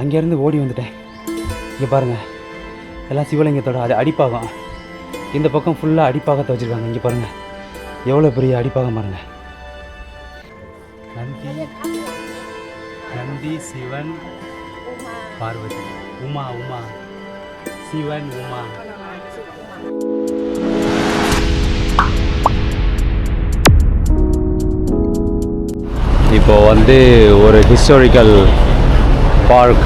அங்கேருந்து ஓடி வந்துட்டேன். இங்கே பாருங்கள் எல்லாம் சிவலிங்கத்தோட அது அடிப்பாகம். இந்த பக்கம் ஃபுல்லாக அடிப்பாகத்தை வச்சுருக்காங்க. இங்கே பாருங்கள் எவ்வளோ பெரிய அடிப்பாகம் பாருங்கள் நந்தி நந்தி சிவன் பார்வதி. உமா உமா. சிவன் உமா. இப்போ வந்து ஒரு ஹிஸ்டாரிக்கல் பார்க்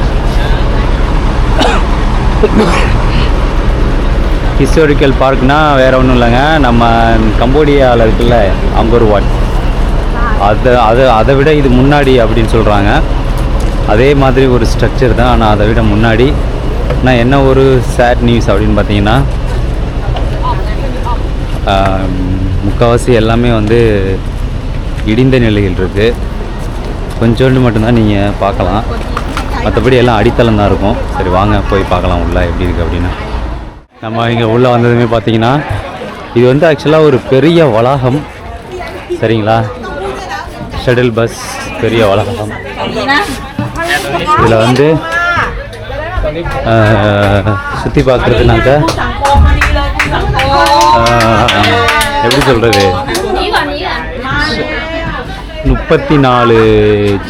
ஹிஸ்டாரிக்கல் பார்க்னா வேறு ஒன்றும் இல்லைங்க. நம்ம கம்போடியாவில் இருக்குல்ல அங்கூர் வாட் அது அது அதை விட இது முன்னாடி அப்படின்னு சொல்கிறாங்க அதே மாதிரி ஒரு ஸ்ட்ரக்சர் தான் ஆனால் அதை விட முன்னாடி. ஆனால் என்ன ஒரு சேட் நியூஸ் அப்படின்னு பார்த்தீங்கன்னா முக்கால்வாசி எல்லாமே வந்து இடிந்த நிலையில் இருக்குது கொஞ்சோண்டு மட்டும்தான் நீங்கள் பார்க்கலாம். மற்றபடி எல்லாம் அடித்தளம் தான் இருக்கும். சரி வாங்க போய் பார்க்கலாம் உள்ளே எப்படி இருக்குது அப்படின்னு. நம்ம இங்கே உள்ளே வந்ததுமே பார்த்தீங்கன்னா இது வந்து ஆக்சுவலாக ஒரு பெரிய வளாகம். சரிங்களா? ஷட்டில் பஸ் பெரிய வளாகம். இதில் வந்து சுற்றி பார்க்குறதுனாக்க எப்படி சொல்கிறது முப்பத்தி நாலு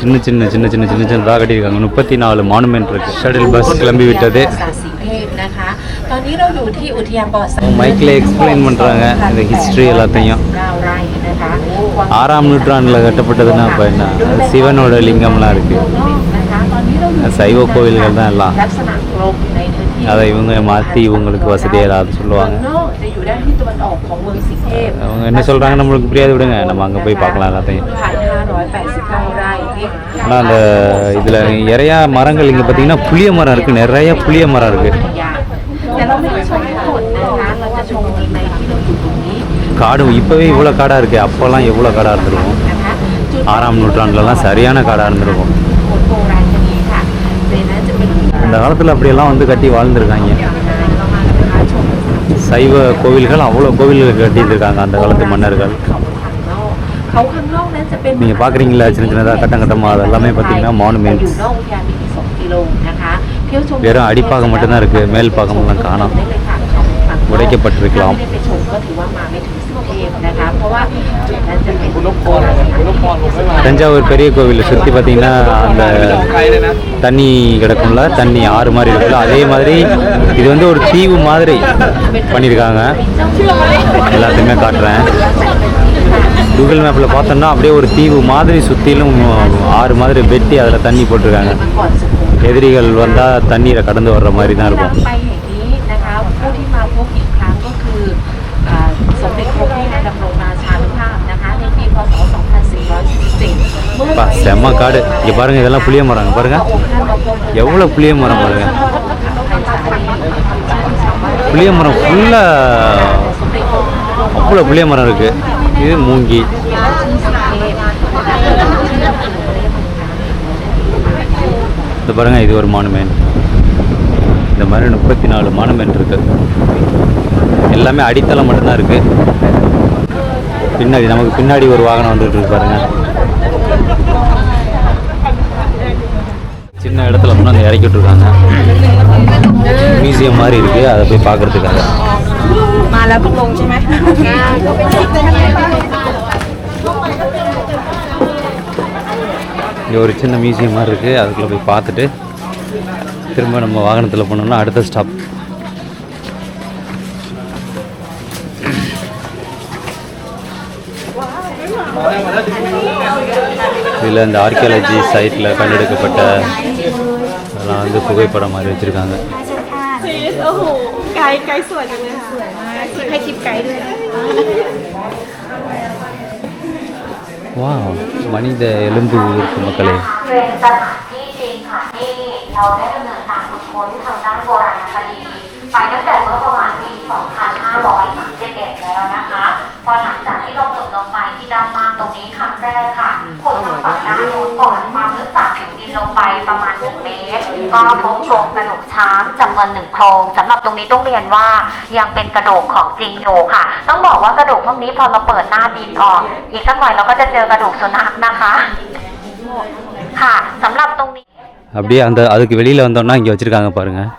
சின்ன சின்ன சின்ன சின்ன சின்ன சின்னதாக கட்டியிருக்காங்க. முப்பத்தி நாலு மானுமெண்ட் இருக்கு. ஷட்டில் பஸ் கிளம்பி விட்டது. மைக்கில் எக்ஸ்பிளைன் பண்ணுறாங்க இந்த ஹிஸ்ட்ரி எல்லாத்தையும். ஆறாம் நூற்றாண்டில் கட்டப்பட்டதுன்னா இப்போ என்ன? சிவனோட லிங்கம்லாம் இருக்குது சைவ கோவில்கள் தான் எல்லாம். அதை இவங்க மாற்றி இவங்களுக்கு வசதியாக ஏதாவது சொல்லுவாங்க. அவங்க என்ன சொல்கிறாங்க நம்மளுக்கு புரியாது விடுங்க. நம்ம அங்கே போய் பார்க்கலாம் எல்லாத்தையும். ஆனால் அந்த இதில் நிறையா மரங்கள் இங்கே பார்த்தீங்கன்னா புளிய மரம் இருக்குது நிறையா புளிய மரம் இருக்குது காடு இப்போவே இவ்வளோ காடாக இருக்குது அப்போல்லாம் எவ்வளோ காடாக இருந்திருக்கும்? ஆறாம் நூற்றாண்டுலலாம் சரியான காடாக இருந்திருக்கும். அந்த காலத்தில் அப்படியெல்லாம் வந்து கட்டி வாழ்ந்துருக்காங்க. சைவ கோவில்கள் அவ்வளோ கோவில்கள் கட்டியிருக்காங்க அந்த காலத்து மன்னர்கள். நீங்கள் பார்க்குறீங்களா சின்ன சின்னதாக கட்டம் கட்டமாக அதெல்லாமே பார்த்தீங்கன்னா மானுமெண்ட்ஸ் வெறும் அடிப்பாகம் மட்டும்தான் இருக்குது மேல் பாகம்லாம் காணும். உடைக்கப்பட்டிருக்கலாம். தஞ்சாவூர் பெரிய கோவிலை சுற்றி பார்த்தீங்கன்னா அந்த தண்ணி கிடக்கும்ல தண்ணி ஆறு மாதிரி இருக்குல்ல அதே மாதிரி இது வந்து ஒரு தீவு மாதிரி பண்ணியிருக்காங்க. எல்லாத்தையுமே காட்டுறேன். கூகுள் மேப்பில் பார்த்தோம்னா அப்படியே ஒரு தீவு மாதிரி சுற்றிலும் ஆறு மாதிரி வெட்டி அதில் தண்ணி போட்டிருக்காங்க. எதிரிகள் வந்தால் தண்ணீரை கடந்து வர்ற மாதிரி தான் இருக்கும். அப்பா செம்ம காடு. இங்கே பாருங்கள் இதெல்லாம் புளிய மரங்க பாருங்கள் எவ்வளோ புளிய மரம் பாருங்கள் புளிய மரம் ஃபுல்லாக அவ்வளோ புளிய மரம் இருக்குது இது மூங்கி. இந்த பாருங்கள் இது ஒரு மானுமேன். இந்த மாதிரி முப்பத்தி நாலு மானுமேன் இருக்குது எல்லாமே அடித்தளம் மட்டும்தான் இருக்குது பின்னாடி நமக்கு பின்னாடி ஒரு வாகனம் வந்துட்டு இருக்கு பாருங்கள் இடத்துல கொண்டு வந்து இறக்கி விட்ருக்காங்க மியூசியம் மாதிரி இருக்குது அதை போய் பார்க்குறதுக்காக. இங்கே ஒரு சின்ன மியூசியம் மாதிரி இருக்குது அதுக்குள்ளே போய் பார்த்துட்டு திரும்ப நம்ம வாகனத்தில் போனோம்னா அடுத்த ஸ்டாப் இதில் இந்த ஆர்கியாலஜி சைட்டில் கண்டெடுக்கப்பட்ட வந்து புகைப்படம் மாதிரி வச்சுருக்காங்க โอ้โห ไกด์ไกด์สวยจังเลยค่ะสวยมากให้คลิปไกด์ด้วย வா மனித எலும்பு இருக்கு மக்களே เป็นสถานที่จริงค่ะที่เราได้ดำเนินการขุดค้นทางด้านโบราณคดีไปตั้งแต่เมื่อประมาณปี 2531 แล้วนะคะ พ อหลังจากที่เราขุดลงไปที่ด้านล่างตรงนี้ครั้งแรกค่ะขุดทางฝั่งด้านโน้นก่อนความลึกจากผิวดินลงไปประมาณ 1 เมตร ก็พบโครงกระดูกช้างจำนวนหนึ่งโครงสำหรับตรงนี้ต้องเรียนว่ายังเป็นกระดูกของจริงอยู่ค่ะ ต้องบอกว่ากระดูกพวกนี้พอเราเปิดหน้าดินออก อีกสักหน่อยเราก็จะเจอกระดูกสุนัขนะคะ ค่ะสำหรับตรงนี้ அப்படியே அந்த அதுக்கு வெளியில் வந்தோம்னா இங்கே வச்சுருக்காங்க பாருங்கள்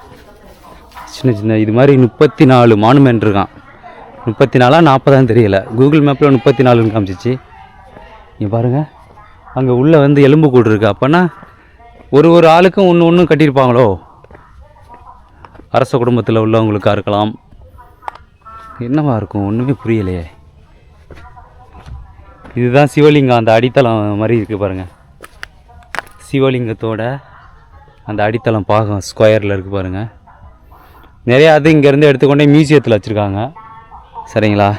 சின்ன சின்ன இது மாதிரி முப்பத்தி நாலு மானுமெண்ட் இருக்கான் முப்பத்தி நாலா நாற்பதான்னு தெரியல. கூகுள் மேப்பில் முப்பத்தி நாலுன்னு காமிச்சிச்சு. நீங்கள் பாருங்கள் அங்கே உள்ளே வந்து எலும்பு கூடு இருக்குது அப்போனா ஒரு ஒரு ஆளுக்கும் ஒன்று ஒன்றும் கட்டியிருப்பாங்களோ? அரச குடும்பத்தில் உள்ளவங்களுக்காக இருக்கலாம். என்னவா இருக்கும்? ஒன்றுமே புரியலையே. இதுதான் சிவலிங்கம். அந்த அடித்தளம் மாதிரி இருக்குது பாருங்கள் சிவலிங்கத்தோட அந்த அடித்தளம் பாகம் ஸ்கொயரில் இருக்குது பாருங்கள் நிறையா அது இங்கேருந்து எடுத்துக்கொண்டே மியூசியத்தில் வச்சுருக்காங்க. சரிங்களா?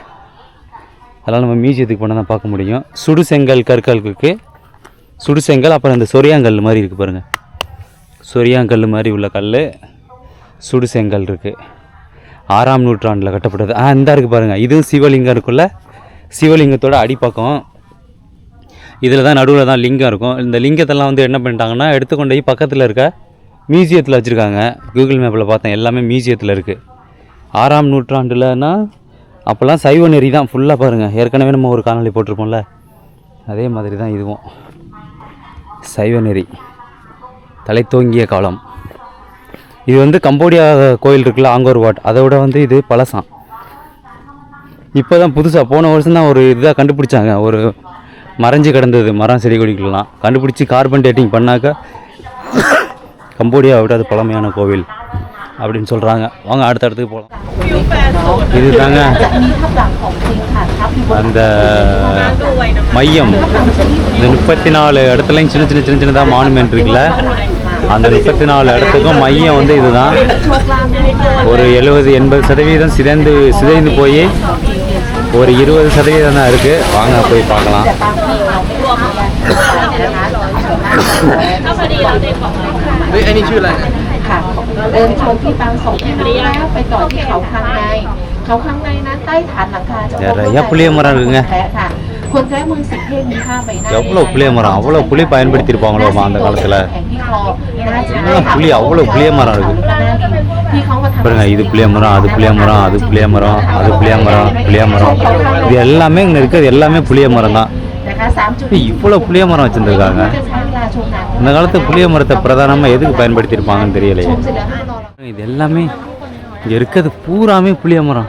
அதெல்லாம் நம்ம மியூசியத்துக்கு போனால் தான் பார்க்க முடியும். சுடு செங்கல் கற்கள் சுடு செங்கல் அப்புறம் இந்த சொரியாங்கல் மாதிரி இருக்குது பாருங்கள் சொரியாங்கல் மாதிரி உள்ள கல் சுடு செங்கல் இருக்குது ஆறாம் நூற்றாண்டில் கட்டப்பட்டது. ஆ இந்த இருக்குது பாருங்கள் இதுவும் சிவலிங்கம் இருக்குல்ல சிவலிங்கத்தோட அடிப்பக்கம். இதில் தான் நடுவில் தான் லிங்கம் இருக்கும். இந்த லிங்கத்தெல்லாம் வந்து என்ன பண்ணிட்டாங்கன்னா எடுத்துக்கொண்டு போய் பக்கத்தில் இருக்க மியூசியத்தில் வச்சுருக்காங்க. கூகுள் மேப்பில் பார்த்தேன். எல்லாமே மியூசியத்தில் இருக்குது ஆறாம் நூற்றாண்டுலன்னா அப்போல்லாம் சைவ நெறி தான் ஃபுல்லாக பாருங்கள் ஏற்கனவே நம்ம ஒரு காணொலி போட்டிருப்போம்ல? அதே மாதிரி தான் இதுவும். சைவ நெறி. தலை தோங்கிய காலம். இது வந்து கம்போடியா கோயில் இருக்குல்ல ஆங்கோர் வாட். அதை விட வந்து இது பழசாம். இப்போ தான் புதுசாக போன வருஷம் தான் ஒரு இதாக கண்டுபிடிச்சாங்க. ஒரு மறைஞ்சு கிடந்தது மரம் செடி கொடிக்கலாம் கண்டுபிடிச்சி கார்பன் டேட்டிங் பண்ணாக்க கம்போடியாவை விட அது பழமையான கோவில். அப்படின்னு சொல்கிறாங்க வாங்க அடுத்த இடத்துக்கு போகலாம் இது தாங்க அந்த மையம். இந்த முப்பத்தி நாலு இடத்துலையும் சின்ன சின்ன சின்ன சின்னதாக மானுமெண்ட் இருக்குல்ல? அந்த முப்பத்தி நாலு இடத்துக்கும் மையம் வந்து இதுதான். ஒரு எழுபது எண்பது சதவீதம் சிதைந்து சிதைந்து போய் ஒரு இருபது சதவீதம் தான் இருக்குது வாங்க போய் பார்க்கலாம். Any two language. เราไม่รวมกันนะคะส่วนมาก ถ้าพอดีเราได้ของอะไร เฮ้ยอันนี้ชื่ออะไรนะ ค่ะเดินชมที่บางสงฆ์แล้วไปต่อที่เขาข้างใน เขาข้างในนั้นใต้ฐานหลังคาจะ நிறைய புளிய மரம் இருக்குங்க แท้ค่ะคนแท้มือสิบเพ่งมีห้าใบหน้า எவ்வளோ புளிய மரம் அவ்வளோ புளி பயன்படுத்தியிருப்பாங்களோமா அந்த காலத்தில் แข็งที่คอน่าจะ எல்லாம் புளி அவ்வளோ புளிய மரம் இருக்குது ที่เขามาทำ பாருங்க இது புளிய மரம் அது புளிய மரம் அது புளிய மரம் அது புளிய மரம் புளிய மரம் இது எல்லாமே இங்கே இருக்கிறது எல்லாமே புளிய மரம் தான் นะคะสามจุด இவ்வளோ புளிய மரம் வச்சுருந்துருக்காங்க இந்த காலத்து புளிய மரத்தை பிரதானமாக எதுக்கு பயன்படுத்தியிருப்பாங்கன்னு தெரியலையே. இது எல்லாமே இங்கே இருக்கிறது பூராமே புளிய மரம்.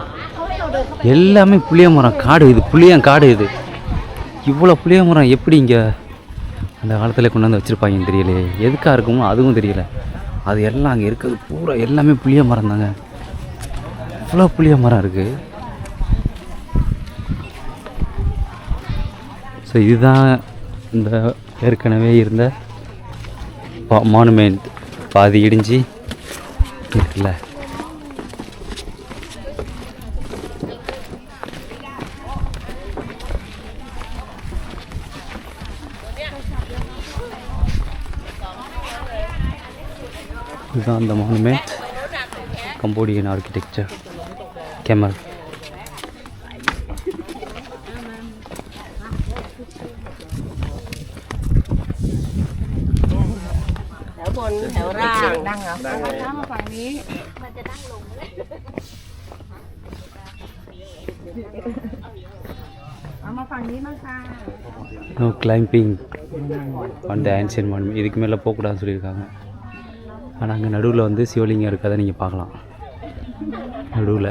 எல்லாமே புளிய மரம். காடு இது புளியம் காடு இது. இவ்வளோ புளிய மரம் எப்படி இங்கே அந்த காலத்தில் கொண்டு வந்து வச்சுருப்பாங்கன்னு தெரியலையே. எதுக்காக இருக்குமோ அதுவும் தெரியல. அது எல்லாம் அங்கே இருக்கிறது பூரா எல்லாமே புளிய மரம் தாங்க. இவ்வளோ புளிய மரம் இருக்குது ஸோ இதுதான் இந்த ஏற்கனவே இருந்த மானுமெண்ட் பாதி இடிஞ்சு இருக்குல்ல. இதுதான் அந்த monument Cambodian architecture Khmer นั่งเหรอ ข้ามมาฝั่งนี้ เอามาฝั่งนี้มาค่ะ no climbing அந்த ஆன்சியன் மானுமெண்ட் இதுக்கு மேலே போகக்கூடாதுன்னு சொல்லியிருக்காங்க ஆனால் அங்கே நடுவில் வந்து சிவலிங்கம் இருக்கதை நீங்கள் பார்க்கலாம் நடுவில்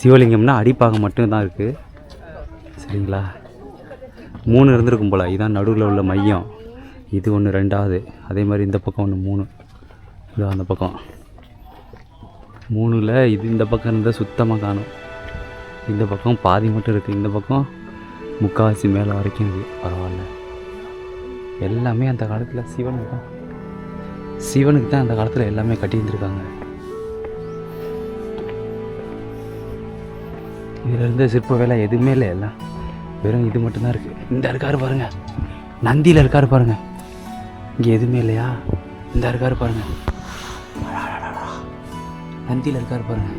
சிவலிங்கம்னா அடிப்பாகம் மட்டும்தான் இருக்குது சரிங்களா மூணு இருந்திருக்கும் போல் இதுதான் நடுவில் உள்ள மையம் இது ஒன்று ரெண்டாவது அதே மாதிரி இந்த பக்கம் ஒன்று மூணு இதோ அந்த பக்கம். மூணில் இது இந்த பக்கம் இருந்தால் சுத்தமாக காணும். இந்த பக்கம் பாதி மட்டும் இருக்குது இந்த பக்கம் முக்கால்வாசி மேலே வரைக்கும் இருக்குது பரவாயில்ல. எல்லாமே அந்த காலத்தில் சிவனுக்கு தான். சிவனுக்கு தான் அந்த காலத்தில் எல்லாமே கட்டியிருந்துருக்காங்க. இதில் இருந்த சிற்ப வேலை எதுவுமே இல்லை எல்லாம். வெறும் இது மட்டும்தான் இருக்குது இந்த இருக்காரு பாருங்கள் நந்தியில் இருக்காரு பாருங்கள் இங்கே எதுவுமே இல்லையா? இந்த இருக்காரு பாருங்கள் అంతే అధికార పరంగా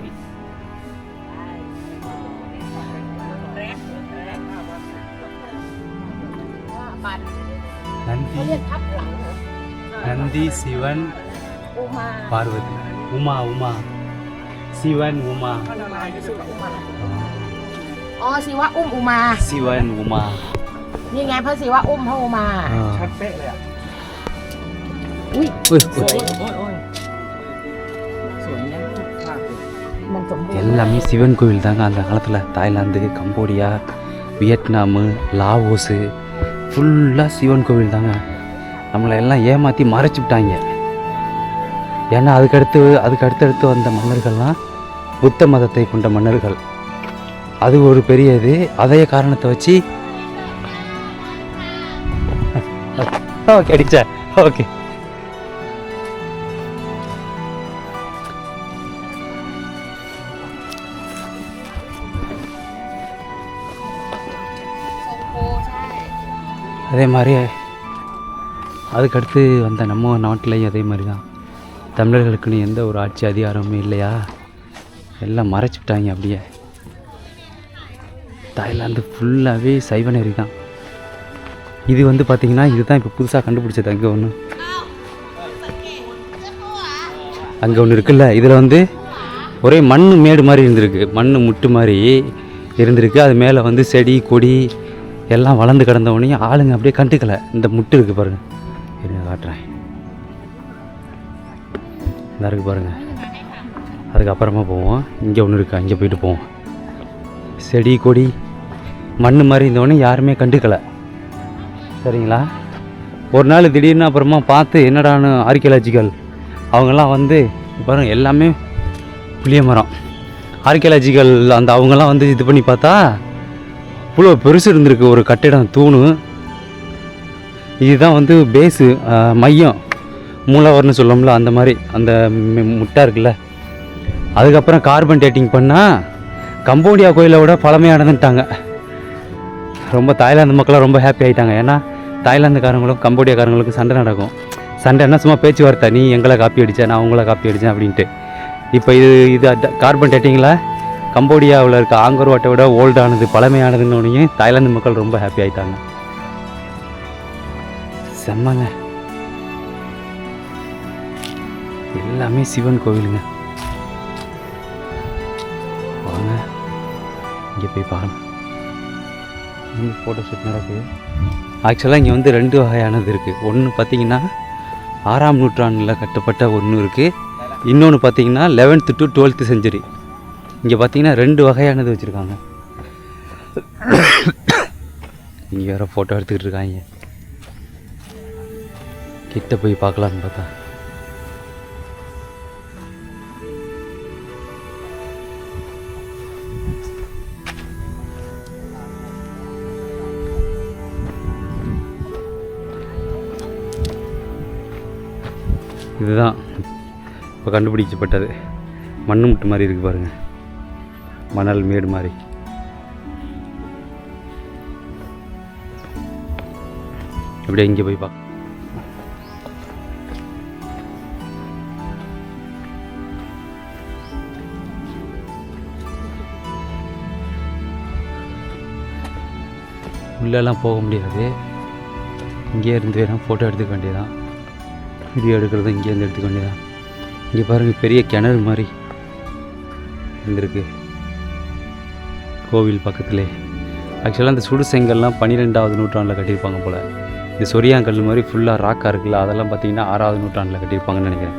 నంది నంది శివన్ పార్వతి ఉమా ఉమా శివన్ ఉమా อ๋อศิวะอุ้มอุมาศิวันอุมานี่ไงพระศิวะอุ้มพระอุมาชัดเป๊ะเลยอะ อุ้ย อุ้ยอุ้ย எல்லாமே சிவன் கோவில் தாங்க அந்த காலத்தில். தாய்லாந்து கம்போடியா வியட்நாமு லாவோஸு ஃபுல்லாக சிவன் கோவில் தாங்க. நம்மளை எல்லாம் ஏமாற்றி மறைச்சி விட்டாங்க. ஏன்னா அதுக்கடுத்து அதுக்கு அடுத்தடுத்து வந்த மன்னர்கள்லாம் புத்த மதத்தை கொண்ட மன்னர்கள். அது ஒரு பெரிய இது அதே காரணத்தை வச்சு ஓகே அடிச்சா ஓகே. அதே மாதிரி அதுக்கடுத்து வந்த நம்ம நாட்டிலையும் அதே மாதிரி தான். தமிழர்களுக்குன்னு எந்த ஒரு ஆட்சி அதிகாரமும் இல்லையா? எல்லாம் மறைச்சிட்டாங்க அப்படியே. தாய்லாந்து ஃபுல்லாகவே சைவ நெறி தான். இது வந்து பார்த்திங்கன்னா இதுதான் இப்போ புதுசாக கண்டுபிடிச்சது. அங்கே ஒன்று அங்கே ஒன்று இருக்குல்ல? இதில் வந்து ஒரே மண் மேடு மாதிரி இருந்திருக்கு. மண் முட்டு மாதிரி இருந்திருக்கு. அது மேலே வந்து செடி கொடி எல்லாம் வளர்ந்து கிடந்தவனையும் ஆளுங்க அப்படியே கண்டுக்கல. இந்த முட்டு இருக்குது பாருங்கள் இருங்க காட்டுறேன். இந்த இருக்குது பாருங்கள் அதுக்கப்புறமா போவோம். இங்கே ஒன்று இருக்கு அங்கே போயிட்டு போவோம். செடி கொடி மண் மாதிரி இருந்தவொடனே யாருமே கண்டுக்கலை. சரிங்களா? ஒரு நாள் திடீர்னு அப்புறமா பார்த்து என்னடான்னு ஆர்கியலாஜிக்கல் அவங்கெல்லாம் வந்து பாருங்க எல்லாமே புளிய மரம். ஆர்கியலாஜிக்கல் அந்த அவங்கெல்லாம் வந்து இது பண்ணி பார்த்தா இவ்வளோ பெருசு இருந்திருக்கு ஒரு கட்டிடம் தூணு. இதுதான் வந்து பேஸு மையம். மூலவர்னு சொல்லோம்ல அந்த மாதிரி அந்த மு- முட்டை இருக்குல்ல. அதுக்கப்புறம் கார்பன் டேட்டிங் பண்ணால் கம்போடியா கோயிலை விட பழமையானதுன்ட்டாங்க. ரொம்ப தாய்லாந்து மக்களாக ரொம்ப ஹாப்பி ஆகிட்டாங்க ஏன்னா தாய்லாந்துக்காரங்களும் கம்போடியாக்காரங்களுக்கும் சண்டை நடக்கும். சண்டைன்னா சும்மா பேச்சுவார்த்தை நீ எங்களை காப்பி அடித்தேன் நான் உங்களை காப்பி அடித்தேன் அப்படின்ட்டு. இப்போ இது இது கார்பன் டேட்டிங்கில் கம்போடியாவில் இருக்க ஆங்கர் வாட்டை விட ஓல்டானது பழமையானதுன்னு தாய்லாந்து மக்கள் ரொம்ப ஹாப்பி ஆயிட்டாங்க. செம்மங்க. எல்லாமே சிவன் கோவிலுங்க. வாங்க இங்கே போய் பார்க்கலாம் இங்கே ஃபோட்டோ ஷூட் நடக்குது. ஆக்சுவலாக இங்கே வந்து ரெண்டு வகையானது இருக்குது ஒன்று பார்த்தீங்கன்னா ஆறாம் நூற்றாண்டில் கட்டப்பட்ட ஒன்று இருக்குது இன்னொன்று பார்த்தீங்கன்னா லெவன்த்து டு டுவெல்த்து செஞ்சுரி இங்கே பார்த்தீங்கன்னா ரெண்டு வகையானது வச்சுருக்காங்க. இங்கே வேறு ஃபோட்டோ எடுத்துக்கிட்டு இருக்காங்க. கிட்ட போய் பார்க்கலான்னு பார்த்தா. இதுதான். இப்போ கண்டுபிடிக்கப்பட்டது. மண்ணு முட்டு மாதிரி இருக்குது பாருங்கள் மணல் மேடு மாதிரி. அப்படியே இங்கே போய் பார்க்க உள்ளெல்லாம் போக முடியாது. இங்கே இருந்து வேணால் ஃபோட்டோ எடுத்துக்க வேண்டியதான் வீடியோ எடுக்கிறது இங்கேருந்து எடுத்துக்க வேண்டியதான் இங்கே பாருங்கள் பெரிய கிணறு மாதிரி இருந்திருக்கு. கோவில் பக்கத்திலே. ஆக்சுவலாக அந்த சுடு செங்கல்லாம் பன்னிரெண்டாவது நூற்றாண்டில் கட்டியிருப்பாங்க போல். இந்த சொரியாங்கல் மாதிரி ஃபுல்லாக ராக்காக இருக்குல்ல அதெல்லாம் பார்த்தீங்கன்னா ஆறாவது நூற்றாண்டில் கட்டியிருப்பாங்கன்னு நினைக்கிறேன்.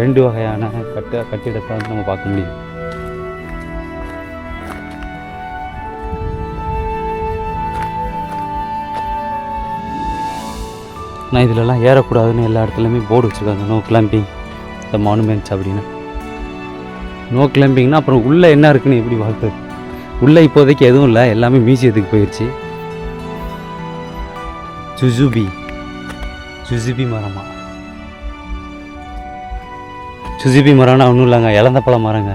ரெண்டு வகையான கட்ட கட்டிடத்தை வந்து நம்ம பார்க்க முடியும். நான் இதிலலாம் ஏறக்கூடாதுன்னு எல்லா இடத்துலையுமே போர்டு வச்சுருக்காங்க. நோ கிளம்பிங் த மானுமெண்ட்ஸ் அப்படின்னு. நோ கிளம்பிங்னா அப்புறம் உள்ளே என்ன இருக்குன்னு எப்படி வாழ்த்துறது உள்ளே இப்போதைக்கு எதுவும் இல்லை எல்லாமே மியூசியத்துக்கு போயிடுச்சு சுசுபி சுசுபி மரமா? சுசுபி மரம்னா ஒன்றும் இல்லைங்க இழந்த பழம் மரங்க.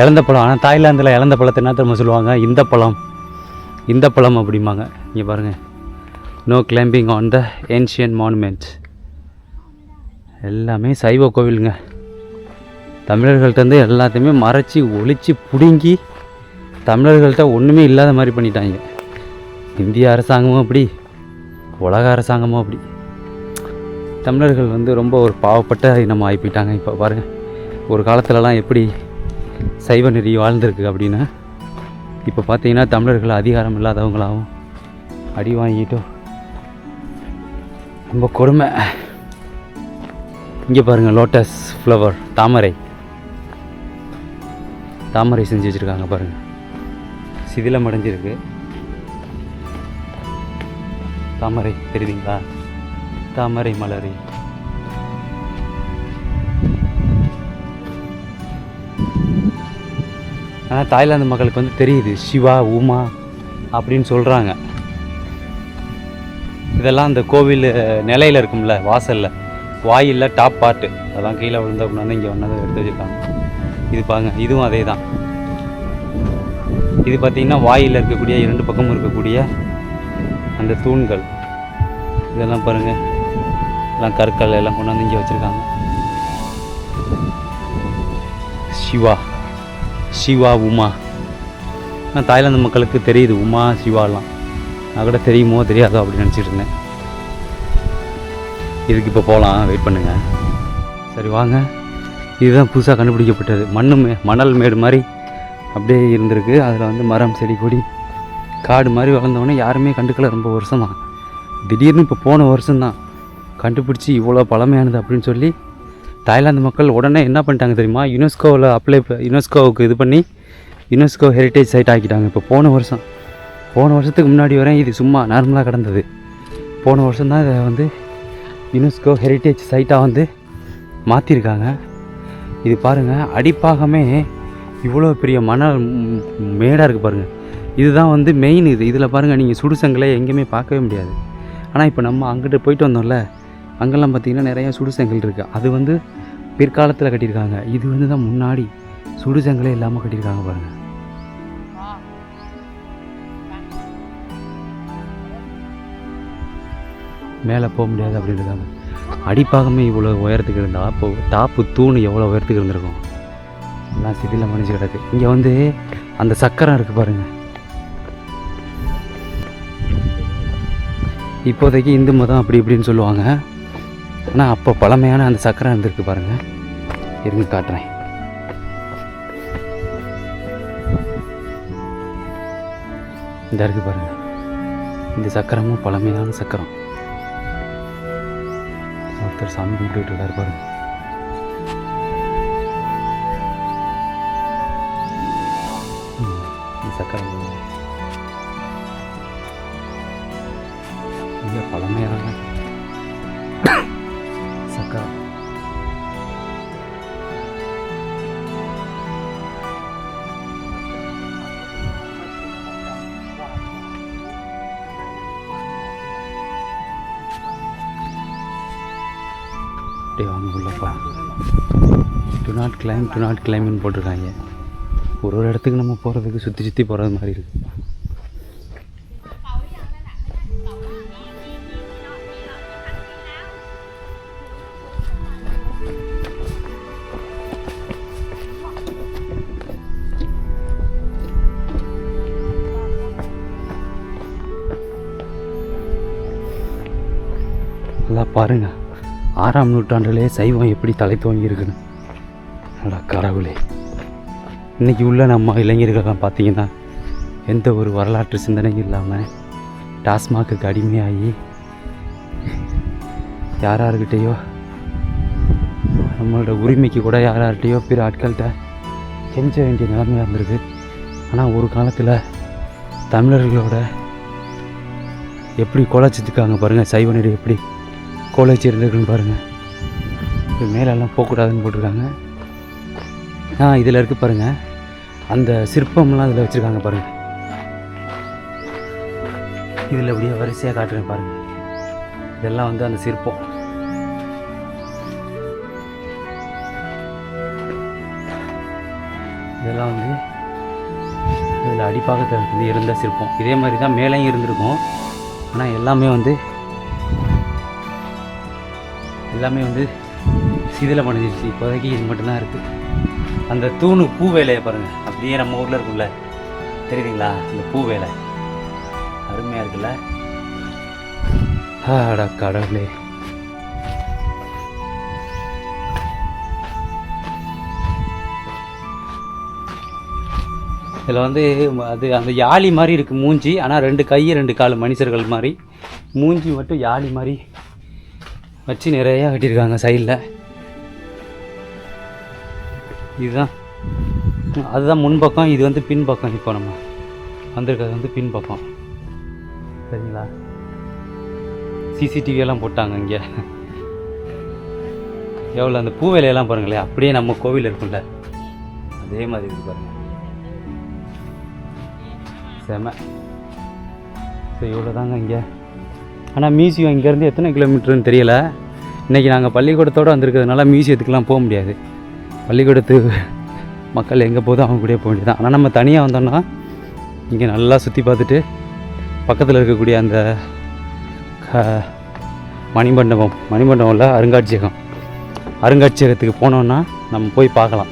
இழந்த பழம் ஆனால் தாய்லாந்தில் இழந்த பழத்தை என்ன தெரியுமா சொல்லுவாங்க? இந்த பழம். இந்த பழம் அப்படிம்பாங்க. இங்கே பாருங்கள் no climbing on the ancient monument எல்லாமே சைவ கோவிலுங்க. தமிழர்கள்ட்டேருந்து எல்லாத்தையுமே மறைச்சி ஒழிச்சு பிடுங்கி தமிழர்கள்ட்ட ஒன்றுமே இல்லாத மாதிரி பண்ணிட்டாங்க. இந்திய அரசாங்கமும் அப்படி உலக அரசாங்கமும் அப்படி. தமிழர்கள் வந்து ரொம்ப ஒரு பாவப்பட்ட இனம் ஆகி போயிட்டாங்க இப்போ பாருங்கள் ஒரு காலத்துலலாம் எப்படி சைவ நெறி வாழ்ந்திருக்கு அப்படின்னா இப்போ பார்த்தீங்கன்னா தமிழர்கள் அதிகாரம் இல்லாதவங்களாகவும் அடி வாங்கிட்டும் ரொம்ப கொடுமை. இங்கே பாருங்கள் லோட்டஸ் ஃப்ளவர் தாமரை. தாமரை செஞ்சு வச்சுருக்காங்க பாருங்கள் சிதிலம் அடைஞ்சிருக்கு தாமரை தெரியுதுங்களா? தாமரை மலரி. ஆனால் தாய்லாந்து மக்களுக்கு வந்து தெரியுது சிவா உமா அப்படின்னு சொல்கிறாங்க இதெல்லாம் அந்த கோவில் நிலையில் இருக்கும்ல வாசலில். வாயிலில் டாப் பார்ட்டு. அதெல்லாம் கீழே விழுந்த அப்படின்னா இங்கே ஒன்றதை எடுத்து வச்சுருக்காங்க. இது பாருங்க இதுவும் அதே தான் இது பார்த்திங்கன்னா வாயில் இருக்கக்கூடிய இரண்டு பக்கமும் இருக்கக்கூடிய அந்த தூண்கள். இதெல்லாம் பாருங்கள் எல்லாம் கற்கள் எல்லாம் கொண்டாந்து இங்கே வச்சுருக்காங்க. சிவா. சிவா உமா. ஆனால் தாய்லாந்து மக்களுக்கு தெரியுது உமா சிவாலாம். நான் கூட தெரியுமோ தெரியாதோ அப்படின்னு நினச்சிட்டு இருந்தேன். இதுக்கு இப்போ போகலாம் வெயிட் பண்ணுங்கள் சரி வாங்க. இதுதான் புதுசாக கண்டுபிடிக்கப்பட்டது. மண்ணு மே மணல் மேடு மாதிரி அப்படியே இருந்திருக்கு. அதில் வந்து மரம் செடி கொடி காடு மாதிரி வளர்ந்தவொடனே யாருமே கண்டுக்கல. ரொம்ப வருஷமாக திடீர்னு இப்போ போன வருஷம்தான். கண்டுபிடிச்சி இவ்வளோ பழமையானது அப்படின்னு சொல்லி தாய்லாந்து மக்கள் உடனே என்ன பண்ணிட்டாங்க தெரியுமா? யுனெஸ்கோவில் அப்ளை யுனெஸ்கோவுக்கு இது பண்ணி யுனெஸ்கோ ஹெரிட்டேஜ் சைட் ஆக்கிட்டாங்க. இப்போ போன வருஷம். போன வருஷத்துக்கு முன்னாடி வரை இது சும்மா நார்மலாக கிடந்தது. போன வருஷம் தான் இதை வந்து யுனெஸ்கோ ஹெரிட்டேஜ் சைட்டாக வந்து மாற்றிருக்காங்க இது பாருங்கள் அடிப்பாகமே இவ்வளோ பெரிய மணல் மேடாக இருக்குது பாருங்கள் இதுதான் வந்து மெயின் இது. இதில் பாருங்கள் நீங்கள் சுடுசங்களை எங்கேயுமே பார்க்கவே முடியாது. ஆனால் இப்போ நம்ம அங்கிட்டு போயிட்டு வந்தோம்ல அங்கெல்லாம் பார்த்திங்கன்னா நிறையா சுடுசெங்கல் இருக்குது அது வந்து பிற்காலத்தில் கட்டியிருக்காங்க. இது வந்து தான் முன்னாடி சுடுசெங்கலே இல்லாமல் கட்டியிருக்காங்க பாருங்கள் மேலே போக முடியாது அப்படின்றதாங்க அடிப்பாகமே இவ்வளோ உயரத்துக்கு இருந்தால் அப்போது டாப்பு தூண் எவ்வளோ உயரத்துக்கு இருந்திருக்கும்? எல்லாம் சிதில மணிச்சு கிடக்கு. இங்கே வந்து அந்த சக்கரம் இருக்குது பாருங்கள் இப்போதைக்கு இந்து மதம் அப்படி இப்படின்னு சொல்லுவாங்க. ஆனால் அப்போ பழமையான அந்த சக்கரம் இருந்திருக்கு பாருங்கள் இருந்து காட்டுறேன். இந்த இருக்கு பாருங்க. இந்த சக்கரமும் பழமையான சக்கரம். ஒருத்தர் சாமி கும்பிட்டு இருக்காரு பாருங்க. சக்கரம் மிக பழமையான சக்கரம் அப்படியே வாங்க உள்ளப்பா do not climb do not கிளைம்னு போட்டிருக்காங்க. ஒரு ஒரு இடத்துக்கு நம்ம போகிறதுக்கு சுற்றி சுற்றி போகிறது மாதிரி இருக்குது பாருங்க. ஆறாம் நூற்றாண்டிலே சைவம் எப்படி தலை தோங்கி இருக்குன்னு அட கடவுளே. இன்றைக்கி உள்ள நம்ம இளைஞர்கள்லாம் பார்த்தீங்கன்னா எந்த ஒரு வரலாற்று சிந்தனையும் இல்லாமல் டாஸ்மாக்கு அடிமையாகி யார் யாருக்கிட்டேயோ நம்மளோட உரிமைக்கு கூட யார் பிற ஆட்கள்கிட்ட கெஞ்ச வேண்டிய நிலைமையாக இருந்திருக்கு. ஆனால் ஒரு காலத்தில் தமிழர்களோட எப்படி கொலைச்சிருக்காங்க பாருங்கள் சைவ எப்படி கோலைச்சி இருந்திருக்குன்னு பாருங்கள் இது மேலெல்லாம் போகக்கூடாதுன்னு போட்டிருக்காங்க. ஆ இதில் இருக்குது பாருங்கள் அந்த சிற்பம்லாம் இதில் வச்சுருக்காங்க பாருங்கள் இதில் அப்படியே வரிசையாக காட்டுறேன் பாருங்கள் இதெல்லாம் வந்து அந்த சிற்பம். இதெல்லாம் வந்து இதில் அடிப்பாகத்தில் இருந்து இருந்த சிற்பம். இதே மாதிரி தான் மேலேயும் இருந்திருக்கும். ஆனால் எல்லாமே வந்து எல்லாமே வந்து சிதிலம் பண்ணிடுச்சு இப்போதைக்கு இது மட்டும்தான் இருக்குது அந்த தூணு பூ வேலையை பாருங்கள் அப்படியே நம்ம ஊரில் இருக்குல்ல தெரியுதுங்களா? அந்த பூ வேலை. அருமையாக இருக்குல்ல? ஆடா கடவுளே. இதில் வந்து அது அந்த யாழி மாதிரி இருக்குது மூஞ்சி. ஆனால் ரெண்டு கை ரெண்டு கால் மனுஷர்கள் மாதிரி. மூஞ்சி மட்டும் யாழி மாதிரி வச்சு நிறையா கட்டியிருக்காங்க சைடில். இதுதான். அதுதான் முன்பக்கம் இது வந்து பின்பக்கம் இப்போ நம்ம வந்திருக்கிறது வந்து பின்பக்கம். சரிங்களா? சிசிடிவி எல்லாம் போட்டாங்க இங்கே. எவ்வளோ அந்த பூ வேலையெல்லாம் பாருங்களேன் அப்படியே நம்ம கோவில் இருக்கும்ல. அதே மாதிரி இருக்கு பாருங்கள் செம. ஸோ இவ்வளோ தாங்க இங்கே. ஆனால் மியூசியம் இங்கேருந்து எத்தனை கிலோமீட்டருன்னு தெரியல. இன்றைக்கி நாங்கள் பள்ளிக்கூடத்தோடு வந்திருக்கிறதுனால மியூசியத்துக்குலாம் போக முடியாது. பள்ளிக்கூடத்து மக்கள் எங்கே போதும் அவங்க கூடயே போக வேண்டியது ஆனால் நம்ம தனியாக வந்தோம்னா இங்கே நல்லா சுற்றி பார்த்துட்டு பக்கத்தில் இருக்கக்கூடிய அந்த க மணிமண்டபம் மணிமண்டபம்ல அருங்காட்சியகம். அருங்காட்சியகத்துக்கு போனோன்னா நம்ம போய் பார்க்கலாம்.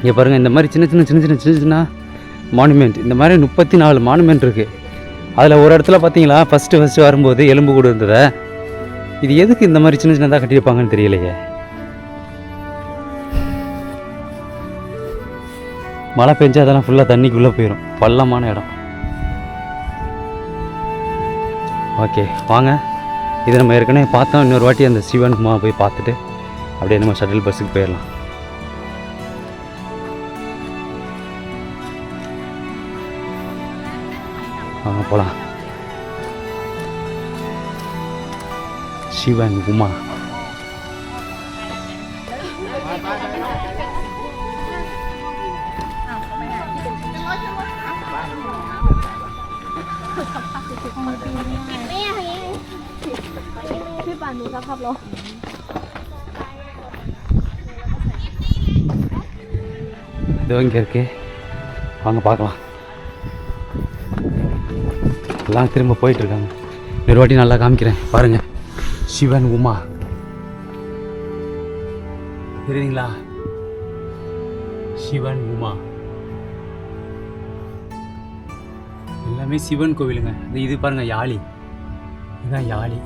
இங்கே பாருங்கள் இந்த மாதிரி சின்ன சின்ன சின்ன சின்ன சின்ன சின்ன மானுமெண்ட் இந்த மாதிரி முப்பத்தி நாலு மானுமெண்ட் இருக்குது அதில் ஒரு இடத்துல பார்த்தீங்களா? ஃபஸ்ட்டு ஃபஸ்ட்டு வரும்போது எலும்பு கூடு இருந்ததை. இது எதுக்கு இந்த மாதிரி சின்ன சின்னதாக கட்டியிருப்பாங்கன்னு தெரியலையே. மழை பெஞ்சா அதெல்லாம் ஃபுல்லாக தண்ணிக்குள்ளே போயிடும் பள்ளமான இடம். ஓகே வாங்க. இதை நம்ம ஏற்கனவே பார்த்தோம். இன்னொரு வாட்டி அந்த சிவன் குமா போய் பார்த்துட்டு அப்படியே நம்ம ஷட்டில் பஸ்ஸுக்கு போயிடலாம். வாங்க போகலாம் சிவன் உமா. இதோ இங்கே இருக்கு வாங்க பார்க்கலாம் எல்லாம் திரும்ப போயிட்டு இருக்காங்க வாட்டி நல்லா காமிக்கிறேன் பாருங்க சிவன் உமா. தெரியுங்களா சிவன் உமா. எல்லாமே சிவன் கோவிலுங்க. இது இது பாருங்க யாழி. இதுதான் யாழி.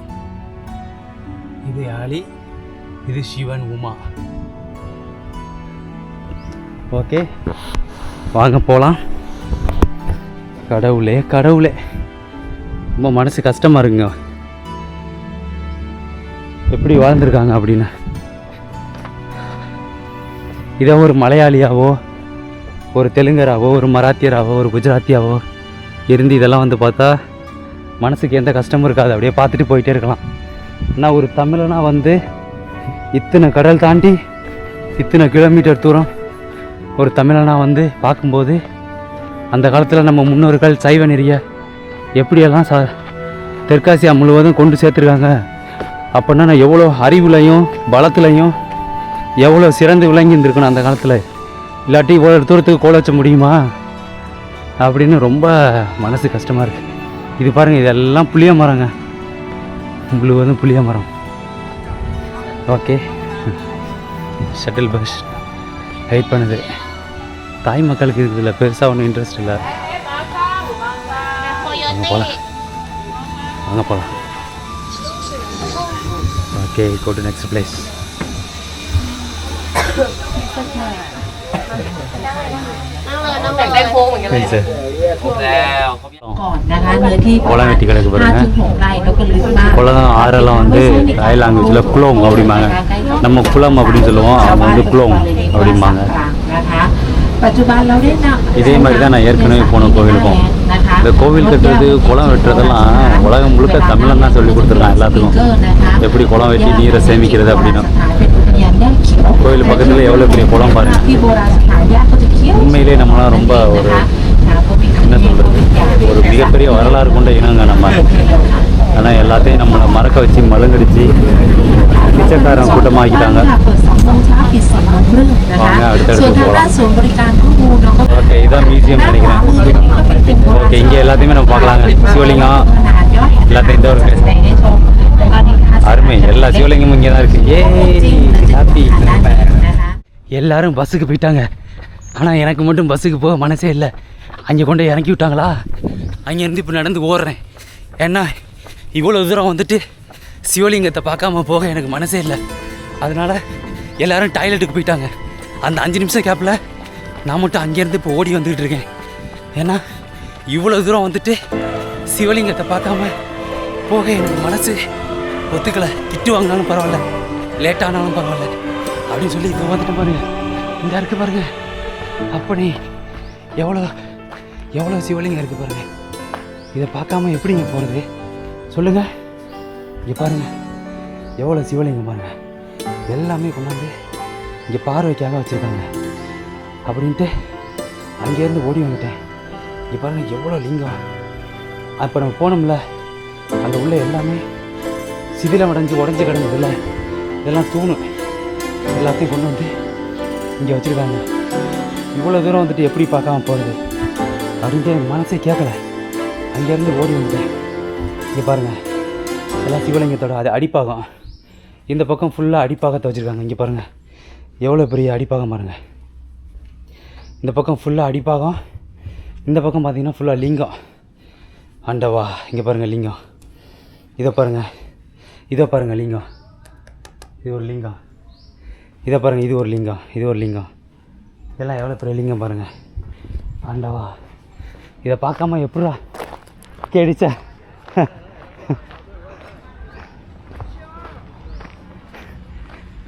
இது யாழி இது சிவன் உமா. ஓகே வாங்க போகலாம் கடவுளே கடவுளே. ரொம்ப மனசு கஷ்டமாக இருக்குங்க. எப்படி வாழ்ந்துருக்காங்க அப்படின்னு. இதை ஒரு மலையாளியாவோ ஒரு தெலுங்கராவோ ஒரு மராத்தியராவோ ஒரு குஜராத்தியாவோ இருந்து இதெல்லாம் வந்து பார்த்தா மனசுக்கு எந்த கஷ்டமும் இருக்காது. அப்படியே பார்த்துட்டு போயிட்டே இருக்கலாம். நான் ஒரு தமிழனா வந்து இத்தனை கடல் தாண்டி இத்தனை கிலோமீட்டர் தூரம் ஒரு தமிழனா வந்து பார்க்கும்போது அந்த காலத்தில் நம்ம முன்னோர்கள் சைவ நெறிய எப்படியெல்லாம் ச தெற்காசியா முழுவதும் கொண்டு சேர்த்துருக்காங்க. அப்படின்னா நான் எவ்வளோ அறிவுலையும் பலத்துலையும் எவ்வளோ சிறந்து விளங்கி இருந்திருக்கணும் அந்த காலத்தில். இல்லாட்டி இவ்வளோ தூரத்துக்கு கோல வச்ச முடியுமா? அப்படின்னு ரொம்ப மனசு கஷ்டமாக இருக்குது இது பாருங்கள் இதெல்லாம் புளிய மரங்க. முழுவதும் புளிய மரம். ஓகே ஷட்டில் பஸ் ஹெல்ப் பண்ணுது. தாய் மக்களுக்கு இதில் பெருசாக ஒன்றும் இன்ட்ரெஸ்ட் இல்லை. வாங்க போகலாம் வாங்க போகலாம் okay go to next place சரி சார் ก่อนนะคะเนื้อที่ கோலம் வெட்டி கிடக்கு பாருங்க 5ถึง6ไร่แล้วก็ลึกมาก குளம் ஆறெல்லாம் வந்து தாய் லாங்குவேஜில் குளோங் அப்படிம்பாங்க நம்ம குளம் அப்படின்னு சொல்லுவோம் அவங்க வந்து குளோங் அப்படிம்பாங்க นะคะปัจจุบันเราได้นำ இதே மாதிரி தான் நான் ஏற்கனவே போன கோவிலுக்கும்นะคะ இந்த கோவில் கட்டுறது குளம் வெட்டுறதெல்லாம் உலகம் முழுக்க தமிழன் தான் சொல்லி கொடுத்துருக்கான் எல்லாத்துக்கும் எப்படி குளம் வெட்டி நீரை சேமிக்கிறது அப்படின்னு கோவில் பக்கத்தில் எவ்வளோ பெரிய குளம் பாருங்க ที่โบราณสถานญาติก็จะเคี้ยว உண்மையிலே நம்மளாம் ரொம்ப ஒரு என்ன சொல்கிறது ஒரு மிகப்பெரிய வரலாறு கொண்ட இனங்க நம்ம. ஆனால் எல்லாத்தையும் நம்மளை மறக்க வச்சு மழுங்கடிச்சு பிச்சைக்காரன் கூட்டமாக்கிட்டாங்க. வாங்க அடுத்தடுத்து போகலாம். ஓகே இதான் மியூசியம் நினைக்கிறேன். ஓகே இங்கே எல்லாத்தையுமே நம்ம பார்க்கலாங்க. சிவலிங்கம் எல்லாத்தையும் தான் இருக்கு அருமை. எல்லா சிவலிங்கமும் இங்கே தான் இருக்குது ஏ ஹாப்பி எல்லாரும் பஸ்ஸுக்கு போயிட்டாங்க. ஆனால் எனக்கு மட்டும் பஸ்ஸுக்கு போக மனசே இல்லை. அங்கே கொண்டு போய் இறக்கி விட்டாங்களா? அங்கேருந்து இப்போ நடந்து ஓடுறேன். ஏன்னா இவ்வளோ தூரம் வந்துட்டு சிவலிங்கத்தை பார்க்காம போக எனக்கு மனசே இல்லை. அதனால் எல்லோரும் டாய்லெட்டுக்கு போயிட்டாங்க. அந்த அஞ்சு நிமிஷம் கேப்பில் நான் மட்டும் அங்கேருந்து இப்போ ஓடி வந்துக்கிட்டு இருக்கேன். ஏன்னா இவ்வளோ தூரம் வந்துட்டு சிவலிங்கத்தை பார்க்காம போக எனக்கு மனசு ஒத்துக்கலை. திட்டு வாங்கினாலும் பரவாயில்ல லேட்டானாலும் பரவாயில்ல. அப்படின்னு சொல்லி இப்போ வந்துட்டு பாருங்கள் இந்த இருக்கு பாருங்கள் அப்படி எவ்வளோ எவ்வளோ சிவலிங்கம் இருக்குது பாருங்கள் இதை பார்க்காம எப்படிங்க போகிறது சொல்லுங்கள் இங்கே பாருங்கள் எவ்வளோ சிவலிங்கம் பாருங்கள் எல்லாமே கொண்டாந்து இங்கே பார்வைக்காக வச்சுருக்காங்க. அப்படின்ட்டு அங்கேருந்து ஓடி வந்துட்டேன். இங்கே பாருங்க எவ்வளோ லிங்கம். அப்போ நம்ம போனோம்ல. அந்த உள்ள எல்லாமே சிதிலம் அடைஞ்சு உடஞ்சி கிடந்ததில்ல இதெல்லாம் தூணும் எல்லாத்தையும் கொண்டு வந்து இங்கே வச்சுருக்காங்க. இவ்வளோ தூரம் வந்துட்டு எப்படி பார்க்காம போகிறது அப்படின்ட்டு என் மனசே கேட்கல. அங்கேருந்து ஓடி வந்துட்டேன். இங்கே பாருங்கள் எல்லாம் சிவலிங்கத்தோட அது அடிப்பாகம். இந்த பக்கம் ஃபுல்லாக அடிப்பாகத்தை வச்சுருக்காங்க. இங்கே பாருங்கள் எவ்வளோ பெரிய அடிப்பாகம் பாருங்கள் இந்த பக்கம் ஃபுல்லாக அடிப்பாகம். இந்த பக்கம் பார்த்தீங்கன்னா ஃபுல்லாக லிங்கம். ஆண்டவா இங்கே பாருங்கள் லிங்கம். இதை பாருங்கள் இதை பாருங்கள் லிங்கம். இது ஒரு லிங்கம். இதை பாருங்கள் இது ஒரு லிங்கம். இது ஒரு லிங்கம். இதெல்லாம் எவ்வளோ பெரிய லிங்கம் பாருங்கள் ஆண்டவா. இதை பார்க்காம எப்படா கேடிச்ச?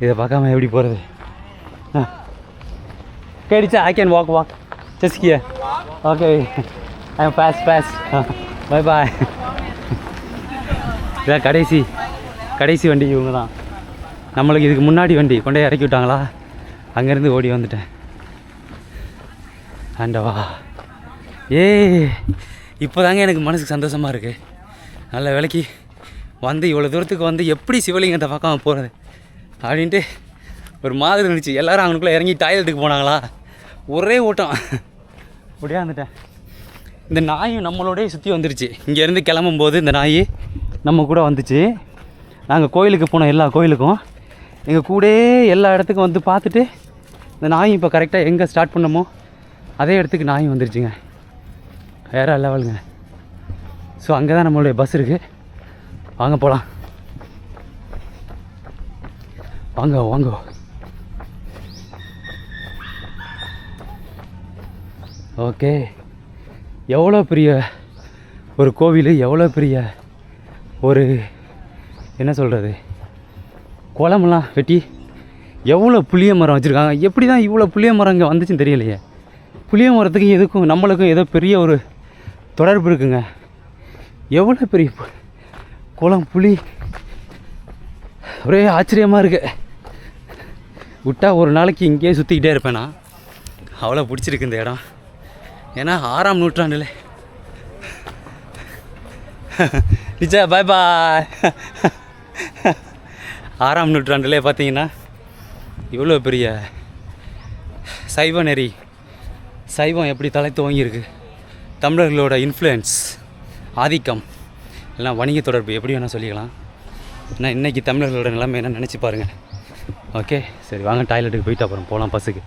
இதை பார்க்காம எப்படி போகிறது கேடிச்சா I can walk walk just gear okay I pass pass bye bye இதான் கடைசி. கடைசி வண்டி இவங்க தான் நம்மளுக்கு இதுக்கு முன்னாடி வண்டி. கொண்டே இறக்கி விட்டாங்களா? அங்கேருந்து ஓடி வந்துட்டேன். ஆண்டவா. ஏய் இப்போதாங்க எனக்கு மனசுக்கு சந்தோஷமாக இருக்குது நல்ல விலைக்கு வந்து இவ்வளோ தூரத்துக்கு வந்து எப்படி சிவலிங்கத்தை பார்க்காம போகிறது அப்படின்ட்டு ஒரு மாதிரி இருந்துச்சு. எல்லோரும் அவனுக்குள்ளே இறங்கி டாய்லெட்டுக்கு போனாங்களா? ஒரே ஓட்டம். முடியாந்துட்டேன் இந்த நாயும் நம்மளோடய சுற்றி வந்துருச்சு. இங்கேருந்து கிளம்பும்போது இந்த நாய் நம்ம கூட வந்துச்சு. நாங்கள் கோயிலுக்கு போனோம் எல்லா கோயிலுக்கும் எங்கள் கூட எல்லா இடத்துக்கும் வந்து பார்த்துட்டு இந்த நாயும் இப்போ கரெக்டாக எங்கே ஸ்டார்ட் பண்ணமோ அதே இடத்துக்கு நாயும் வந்துருச்சுங்க. வேறு லெவலுங்க ஸோ அங்கே தான் நம்மளுடைய பஸ் இருக்குது வாங்க போகலாம் வாங்க வாங்க. ஓகே எவ்வளோ பெரிய ஒரு கோவில் எவ்வளோ பெரிய ஒரு என்ன சொல்கிறது குளமெல்லாம் வெட்டி எவ்வளோ புளிய மரம் வச்சுருக்காங்க. எப்படி தான் இவ்வளோ புளிய மரம் இங்கே வந்துச்சுன்னு தெரியலையே. புளிய மரத்துக்கு எதுக்கும் நம்மளுக்கும் ஏதோ பெரிய ஒரு தொடர்பு இருக்குங்க. எவ்வளோ பெரிய குளம் புளி ஒரே ஆச்சரியமாக இருக்கு. விட்டா ஒரு நாளைக்கு இங்கேயே சுற்றிக்கிட்டே இருப்பேன்? நான் அவ்வளோ பிடிச்சிருக்கு இந்த இடம். ஏன்னா ஆறாம் நூற்றாண்டுல. நிச்சா பாய் பாய் ஆறாம் நூற்றாண்டுலே பார்த்தீங்கன்னா இவ்வளோ பெரிய சைவ நெறி சைவம் எப்படி தலை துவங்கியிருக்கு? தமிழர்களோட இன்ஃப்ளூயன்ஸ் ஆதிக்கம் எல்லாம் வணிக தொடர்பு எப்படி வேணால் சொல்லிக்கலாம். ஏன்னா இன்றைக்கி தமிழர்களோட நிலைமை என்ன நினச்சி பாருங்கள் ஓகே சரி வாங்க டாய்லெட்டுக்கு போயிட்டு அப்புறம் போகலாம் பஸ்ஸுக்கு.